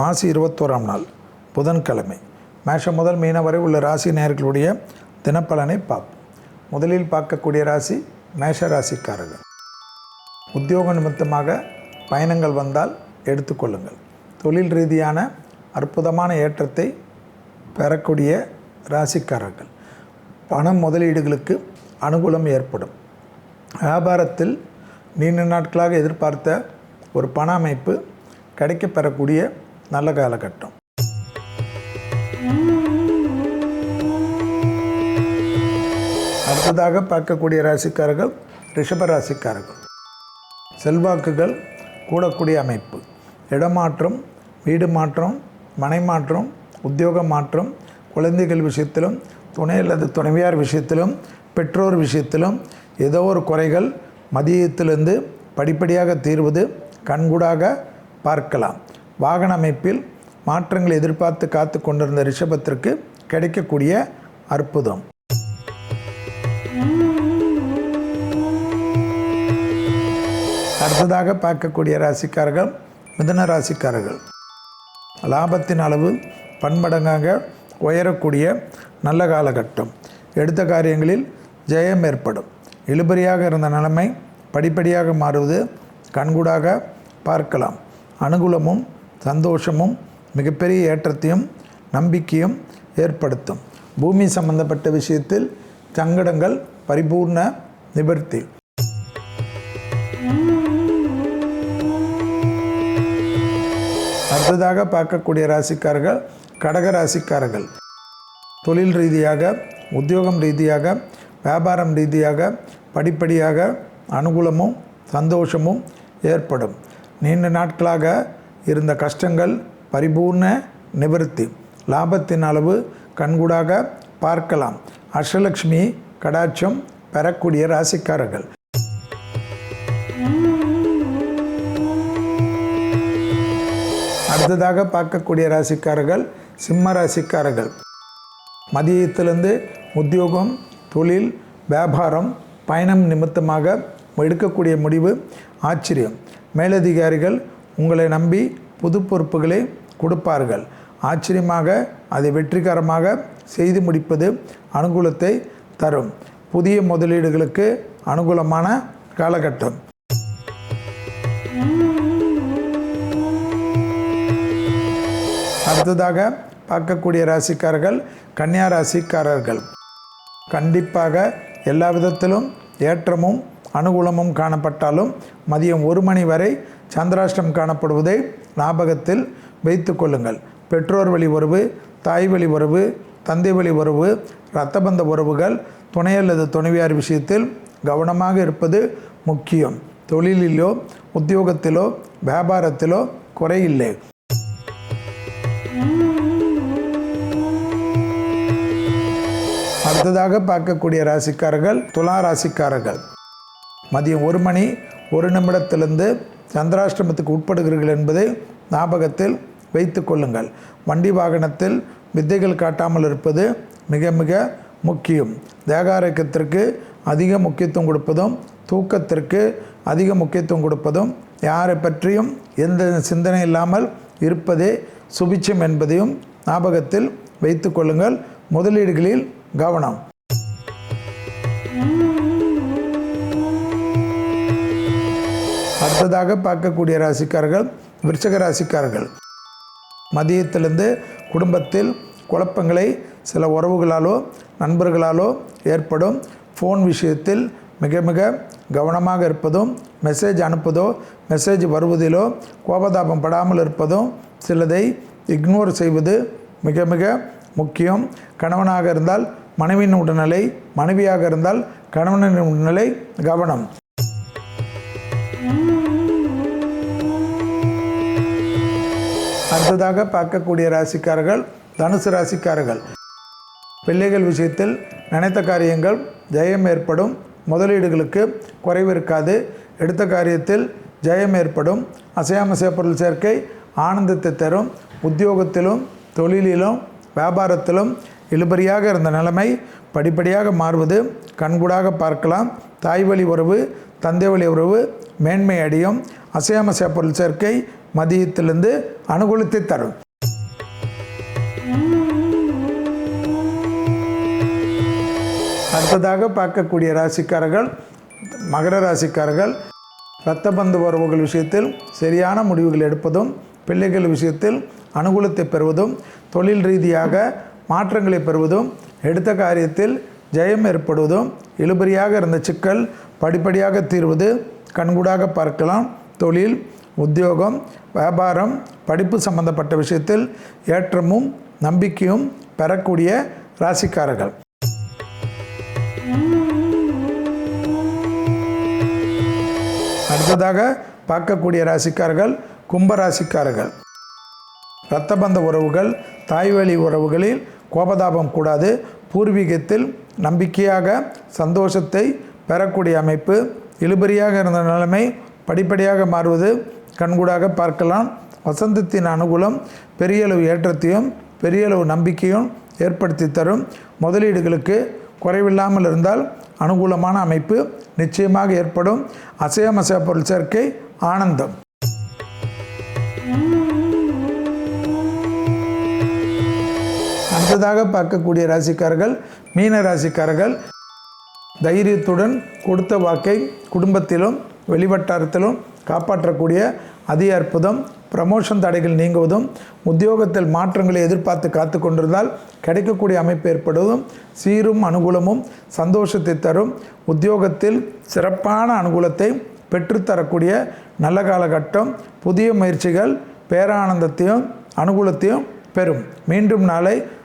மாசி இருபத்தோராம் நாள் புதன்கிழமை. மேஷம் முதல் மீன வரை உள்ள ராசி நேர்களுடைய தினப்பலனை பார்ப்போம். முதலில் பார்க்கக்கூடிய ராசி மேஷ ராசிக்காரர்கள். உத்தியோக நிமித்தமாக பயணங்கள் வந்தால் எடுத்துக்கொள்ளுங்கள் தொழில் ரீதியான அற்புதமான ஏற்றத்தை பெறக்கூடிய ராசிக்காரர்கள். பணம் முதலீடுகளுக்கு அனுகூலம் ஏற்படும். வியாபாரத்தில் நீண்ட நாட்களாக எதிர்பார்த்த ஒரு பண அமைப்பு கிடைக்கப்பெறக்கூடிய நல்ல காலகட்டம். அடுத்ததாக பார்க்கக்கூடிய ராசிக்காரர்கள் ரிஷப ராசிக்காரர்கள். செல்வாக்குகள் கூடக்கூடிய அமைப்பு. இடமாற்றம் வீடு மாற்றம் மனை மாற்றம் உத்தியோக மாற்றம் குழந்தைகள் விஷயத்திலும் துணை அல்லது துணைவியார் விஷயத்திலும் பெற்றோர் விஷயத்திலும் ஏதோ ஒரு குறைகள் மதியத்திலிருந்து படிப்படியாக தீர்வது கண்கூடாக பார்க்கலாம். வாகன அமைப்பில் மாற்றங்களை எதிர்பார்த்து காத்து கொண்டிருந்த ரிஷபத்திற்கு கிடைக்கக்கூடிய அற்புதம். அடுத்ததாக பார்க்கக்கூடிய ராசிக்காரர்கள் மிதன ராசிக்காரர்கள். லாபத்தின் அளவு பன்மடங்காக உயரக்கூடிய நல்ல காலகட்டம். எடுத்த காரியங்களில் ஜெயம் ஏற்படும். இழுபறியாக இருந்த நிலைமை படிப்படியாக மாறுவது கண்கூடாக பார்க்கலாம். அனுகூலமும் சந்தோஷமும் மிகப்பெரிய ஏற்றத்தையும் நம்பிக்கையும் ஏற்படுத்தும். பூமி சம்பந்தப்பட்ட விஷயத்தில் சங்கடங்கள் பரிபூர்ண நிவர்த்தி. அடுத்ததாக பார்க்கக்கூடிய ராசிக்காரர்கள் கடக ராசிக்காரர்கள். தொழில் ரீதியாக உத்தியோகம் ரீதியாக வியாபாரம் ரீதியாக படிப்படியாக அனுகூலமும் சந்தோஷமும் ஏற்படும். நீண்ட நாட்களாக இருந்த கஷ்டங்கள் பரிபூர்ண நிவர்த்தி. லாபத்தின் அளவு கண்கூடாக பார்க்கலாம். அஷ்டலக்ஷ்மி கடாட்சம் பெறக்கூடிய ராசிக்காரர்கள். அடுத்ததாக பார்க்கக்கூடிய ராசிக்காரர்கள் சிம்ம ராசிக்காரர்கள். மதியத்திலிருந்து உத்தியோகம் தொழில் வியாபாரம் பயணம் நிமித்தமாக எடுக்கக்கூடிய முடிவு ஆச்சரியம். மேலதிகாரிகள் உங்களை நம்பி புது பொறுப்புகளை கொடுப்பார்கள். ஆச்சரியமாக அதை வெற்றிகரமாக செய்து முடிப்பது அனுகூலத்தை தரும். புதிய முதலீடுகளுக்கு அனுகூலமான காலகட்டம். அடுத்ததாக பார்க்கக்கூடிய ராசிக்காரர்கள் கன்னியா ராசிக்காரர்கள். கண்டிப்பாக எல்லா விதத்திலும் ஏற்றமும் அனுகூலமும் காணப்பட்டாலும் மதியம் ஒரு மணி வரை சந்திராஷ்டம் காணப்படுவதை ஞாபகத்தில் வைத்து கொள்ளுங்கள். பெற்றோர் வழி உறவு தாய் வழி உறவு தந்தை வழி உறவு இரத்தபந்த உறவுகள் துணை அல்லது துணைவியார் விஷயத்தில் கவனமாக இருப்பது முக்கியம். தொழிலிலோ உத்தியோகத்திலோ வியாபாரத்திலோ குறையில்லை அடுத்ததாக பார்க்கக்கூடிய ராசிக்காரர்கள் துலா ராசிக்காரர்கள். மதியம் ஒரு மணி ஒரு நிமிடத்திலிருந்து சந்திராஷ்டமத்துக்கு உட்படுகிறீர்கள் என்பதை ஞாபகத்தில் வைத்து கொள்ளுங்கள். வண்டி வாகனத்தில் வித்தைகள் காட்டாமல் இருப்பது மிக மிக முக்கியம். தேகாரோக்கியத்திற்கு அதிக முக்கியத்துவம் கொடுப்பதும் தூக்கத்திற்கு அதிக முக்கியத்துவம் கொடுப்பதும் யாரை பற்றியும் எந்த சிந்தனை இல்லாமல் இருப்பதே சுபிச்சம் என்பதையும் ஞாபகத்தில் வைத்து கொள்ளுங்கள். முதலீடுகளில் கவனம். அடுத்ததாக பார்க்கக்கூடிய ராசிக்காரர்கள் விருச்சக ராசிக்காரர்கள். மதியத்திலிருந்து குடும்பத்தில் குழப்பங்களை சில உறவுகளாலோ நண்பர்களாலோ ஏற்படும். ஃபோன் விஷயத்தில் மிக மிக கவனமாக இருப்பதும் மெசேஜ் அனுப்புவதோ மெசேஜ் வருவதிலோ கோபதாபம் படாமல் இருப்பதும் சிலதை இக்னோர் செய்வது மிக மிக முக்கியம். கணவனாக இருந்தால் மனைவியின் உடல்நிலை மனைவியாக இருந்தால் கணவனின் உடல்நிலை கவனம். அடுத்ததாக பார்க்கக்கூடிய ராசிக்காரர்கள் தனுசு ராசிக்காரர்கள். பிள்ளைகள் விஷயத்தில் நினைத்த காரியங்கள் ஜெயம் ஏற்படும். முதலீடுகளுக்கு குறைவு இருக்காது. எடுத்த காரியத்தில் ஜெயம் ஏற்படும். அசையாமசைய பொருள் சேர்க்கை ஆனந்தத்தை தரும். உத்தியோகத்திலும் தொழிலிலும் வியாபாரத்திலும் இழுபறியாக இருந்த நிலைமை படிப்படியாக மாறுவது. கண்கூடாக பார்க்கலாம். தாய் வழி உறவு தந்தை வழி உறவு மேன்மை அடையும் அசையாமசைய பொருள் சேர்க்கை மதியத்திலிருந்து அனுகூலத்தை தரும். அடுத்ததாக பார்க்கக்கூடிய ராசிக்காரர்கள் மகர ராசிக்காரர்கள் இரத்த பந்து உறவுகள் விஷயத்தில் சரியான முடிவுகள் எடுப்பதும் பிள்ளைகள் விஷயத்தில் அனுகூலத்தை பெறுவதும் தொழில் ரீதியாக மாற்றங்களை பெறுவதும் எடுத்த காரியத்தில் ஜெயம் ஏற்படுவதும் இழுபறியாக இருந்த சிக்கல் படிப்படியாக தீர்வது கண்கூடாக பார்க்கலாம். தொழில் உத்தியோகம் வியாபாரம் படிப்பு சம்பந்தப்பட்ட விஷயத்தில் ஏற்றமும் நம்பிக்கையும் பெறக்கூடிய ராசிக்காரர்கள். அடுத்ததாக பார்க்கக்கூடிய ராசிக்காரர்கள் கும்ப ராசிக்காரர்கள் இரத்தபந்த உறவுகள் தாய்வழி உறவுகளில் கோபதாபம் கூடாது. பூர்வீகத்தில் நம்பிக்கையாக சந்தோஷத்தை பெறக்கூடிய அமைப்பு. இழுபறியாக இருந்த நிலைமை படிப்படியாக மாறுவது. கண்கூடாக பார்க்கலாம். வசந்தத்தின் அனுகூலம் பெரியளவு ஏற்றத்தையும் பெரியளவு நம்பிக்கையும் ஏற்படுத்தி தரும். முதலீடுகளுக்கு குறைவில்லாமல் இருந்தால் அனுகூலமான அமைப்பு நிச்சயமாக ஏற்படும். அசையமசைய பொருள் சேர்க்கை ஆனந்தம். அடுத்ததாக பார்க்கக்கூடிய ராசிக்காரர்கள் மீன ராசிக்காரர்கள் தைரியத்துடன் கொடுத்த வாக்கை குடும்பத்திலும் வெளிவட்டாரத்திலும் காப்பாற்றக்கூடிய அதி அற்புதம் ப்ரமோஷன் தடைகள் நீங்குவதும் உத்தியோகத்தில் மாற்றங்களை எதிர்பார்த்து காத்து கொண்டிருந்தால் கிடைக்கக்கூடிய அமைப்பு ஏற்படுவதும் சீரும் அனுகூலமும் சந்தோஷத்தை தரும் உத்தியோகத்தில் சிறப்பான அனுகூலத்தை பெற்றுத்தரக்கூடிய நல்ல காலகட்டம் புதிய முயற்சிகள் பேரானந்தத்தையும் அனுகூலத்தையும் பெறும். மீண்டும் நாளை